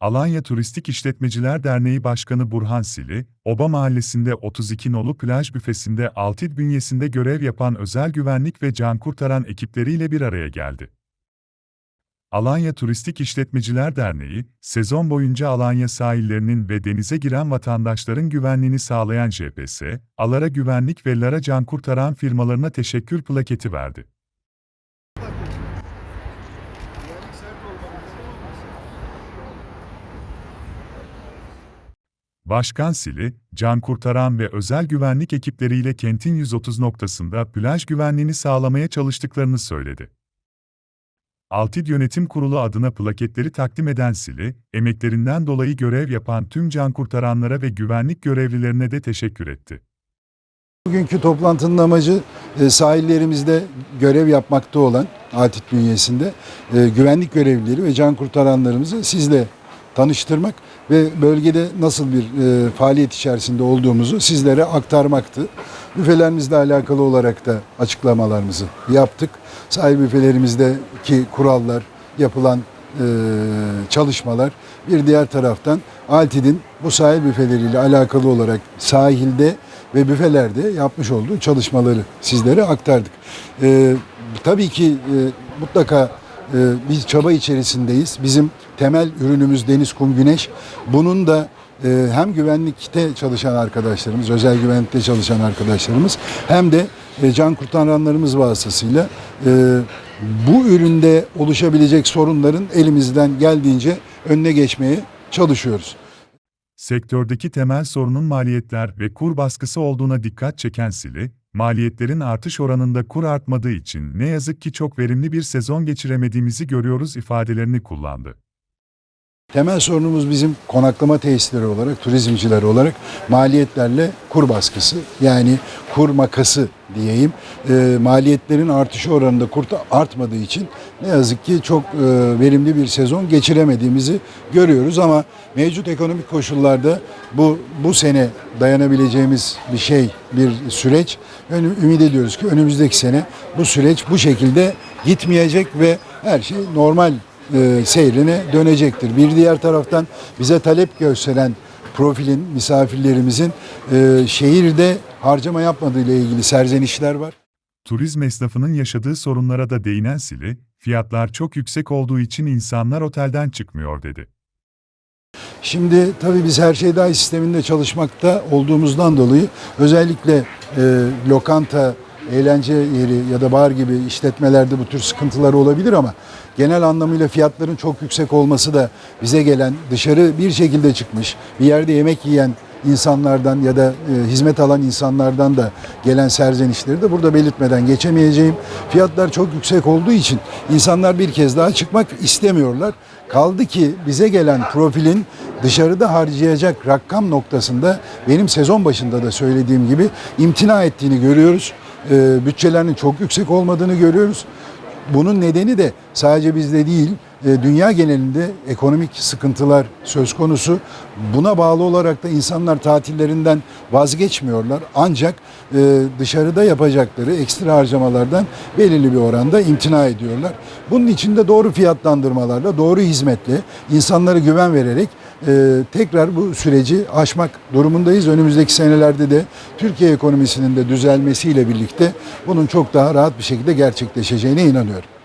Alanya Turistik İşletmeciler Derneği Başkanı Burhan Sili, Oba Mahallesi'nde 32 nolu plaj büfesinde Altid bünyesinde görev yapan özel güvenlik ve can kurtaran ekipleriyle bir araya geldi. Alanya Turistik İşletmeciler Derneği, sezon boyunca Alanya sahillerinin ve denize giren vatandaşların güvenliğini sağlayan GPS, Alara Güvenlik ve Lara Can Kurtaran firmalarına teşekkür plaketi verdi. Başkan Sili, can kurtaran ve özel güvenlik ekipleriyle kentin 130 noktasında plaj güvenliğini sağlamaya çalıştıklarını söyledi. Altid Yönetim Kurulu adına plaketleri takdim eden Sili, emeklerinden dolayı görev yapan tüm can kurtaranlara ve güvenlik görevlilerine de teşekkür etti. Bugünkü toplantının amacı e, sahillerimizde görev yapmakta olan Atit bünyesinde e, güvenlik görevlileri ve can kurtaranlarımızı sizle tanıştırmak ve bölgede nasıl bir e, faaliyet içerisinde olduğumuzu sizlere aktarmaktı. Büfelerimizle alakalı olarak da açıklamalarımızı yaptık. Sahil büfelerimizdeki kurallar, yapılan e, çalışmalar bir diğer taraftan Altid'in bu sahil büfeleriyle alakalı olarak sahilde ve büfelerde yapmış olduğu çalışmaları sizlere aktardık. Ee, tabii ki e, mutlaka e, biz çaba içerisindeyiz. Bizim temel ürünümüz deniz, kum, güneş. Bunun da e, hem güvenlikte çalışan arkadaşlarımız, özel güvenlikte çalışan arkadaşlarımız hem de e, can kurtaranlarımız vasıtasıyla e, bu üründe oluşabilecek sorunların elimizden geldiğince önüne geçmeye çalışıyoruz. Sektördeki temel sorunun maliyetler ve kur baskısı olduğuna dikkat çeken Sili, maliyetlerin artış oranında kur artmadığı için ne yazık ki çok verimli bir sezon geçiremediğimizi görüyoruz ifadelerini kullandı. Temel sorunumuz bizim konaklama tesisleri olarak, turizmciler olarak maliyetlerle kur baskısı yani kur makası diyeyim. E, maliyetlerin artışı oranında kur artmadığı için ne yazık ki çok e, verimli bir sezon geçiremediğimizi görüyoruz ama mevcut ekonomik koşullarda bu bu sene dayanabileceğimiz bir şey, bir süreç. Ön- Ümit ediyoruz ki önümüzdeki sene bu süreç bu şekilde gitmeyecek ve her şey normal e, seyrine dönecektir. Bir diğer taraftan bize talep gösteren profilin, misafirlerimizin e, şehirde harcama yapmadığı ile ilgili serzenişler var. Turizm esnafının yaşadığı sorunlara da değinen Sili, fiyatlar çok yüksek olduğu için insanlar otelden çıkmıyor dedi. Şimdi tabii biz her şey dahil sisteminde çalışmakta olduğumuzdan dolayı özellikle e, lokanta, eğlence yeri ya da bar gibi işletmelerde bu tür sıkıntılar olabilir ama genel anlamıyla fiyatların çok yüksek olması da bize gelen dışarı bir şekilde çıkmış bir yerde yemek yiyen insanlardan ya da e, hizmet alan insanlardan da gelen serzenişleri de burada belirtmeden geçemeyeceğim. Fiyatlar çok yüksek olduğu için insanlar bir kez daha çıkmak istemiyorlar. Kaldı ki bize gelen profilin dışarıda harcayacak rakam noktasında benim sezon başında da söylediğim gibi imtina ettiğini görüyoruz. E, bütçelerinin çok yüksek olmadığını görüyoruz. Bunun nedeni de sadece bizde değil, dünya genelinde ekonomik sıkıntılar söz konusu. Buna bağlı olarak da insanlar tatillerinden vazgeçmiyorlar. Ancak e, dışarıda yapacakları ekstra harcamalardan belirli bir oranda imtina ediyorlar. Bunun için de doğru fiyatlandırmalarla, doğru hizmetle, insanlara güven vererek e, tekrar bu süreci aşmak durumundayız. Önümüzdeki senelerde de Türkiye ekonomisinin de düzelmesiyle birlikte bunun çok daha rahat bir şekilde gerçekleşeceğine inanıyorum.